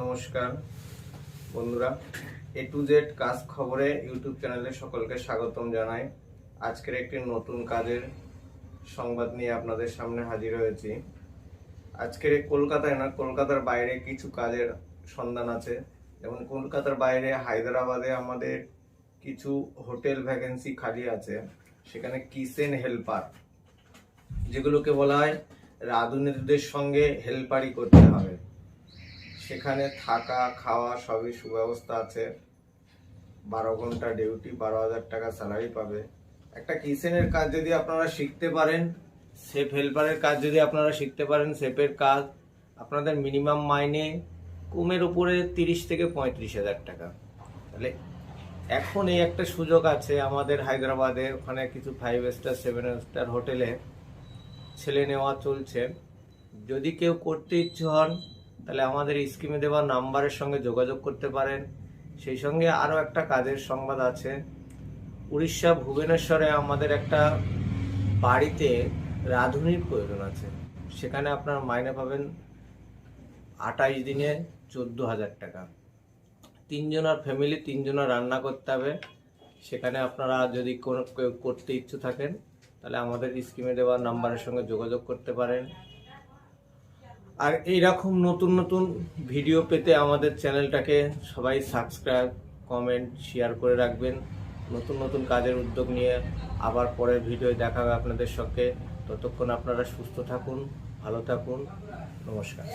নমস্কার। বন্ধুরা এ to Z কাজ খবরে ইউটিউব চ্যানেলে সকলকে স্বাগতম জানাই। আজকের একটি নতুন কাজের সংবাদ নিয়ে আপনাদের সামনে হাজির হয়েছি। আজকের কলকাতায় না, কলকাতার বাইরে কিছু কাজের সন্ধান আছে। যেমন কলকাতার বাইরে হায়দ্রাবাদে আমাদের কিছু হোটেল ভ্যাকেন্সি খালি আছে। সেখানে কিচেন হেল্পার, যেগুলোকে বলা হয় রাঁধুনিদের সঙ্গে হেল্পারি করতে হবে। সেখানে থাকা, খাওয়া সবই সুব্যবস্থা আছে। বারো ঘণ্টা ডিউটি বারো হাজার টাকা স্যালারি পাবে। একটা কিচেনের কাজ যদি আপনারা শিখতে পারেন সেফ হেল্পারের কাজ যদি আপনারা শিখতে পারেন সেফের কাজ, আপনাদের মিনিমাম মাইনে কমের উপরে তিরিশ থেকে পঁয়ত্রিশ হাজার টাকা। তাহলে এখন এই একটা সুযোগ আছে আমাদের হায়দ্রাবাদে, ওখানে কিছু ফাইভ স্টার সেভেন স্টার হোটেলে ছেলে নেওয়া চলছে। যদি কেউ করতে ইচ্ছে হন তাহলে আমাদের স্কিমে দেওয়া নাম্বারের সঙ্গে যোগাযোগ করতে পারেন। সেই সঙ্গে আরও একটা কাজের সংবাদ আছে। উড়িষ্যা, ভুবনেশ্বরে আমাদের একটা বাড়িতে রাঁধুনির প্রয়োজন আছে। সেখানে আপনার মাইনে পাবেন আঠাইশ দিনে চোদ্দ হাজার টাকা। তিনজনের ফ্যামিলি তিনজনের রান্না করতে হবে। সেখানে আপনারা যদি কোনো করতে ইচ্ছু থাকেন, তাহলে আমাদের স্কিমে দেওয়া নাম্বারের সঙ্গে যোগাযোগ করতে পারেন। আর এইরকম নতুন নতুন ভিডিও পেতে আমাদের চ্যানেলটাকে সবাই সাবস্ক্রাইব, কমেন্ট, শেয়ার করে রাখবেন। নতুন নতুন কাজের উদ্যোগ নিয়ে আবার পরের ভিডিও দেখা হবে আপনাদের সঙ্গে। ততক্ষণ আপনারা সুস্থ থাকুন, ভালো থাকুন। নমস্কার।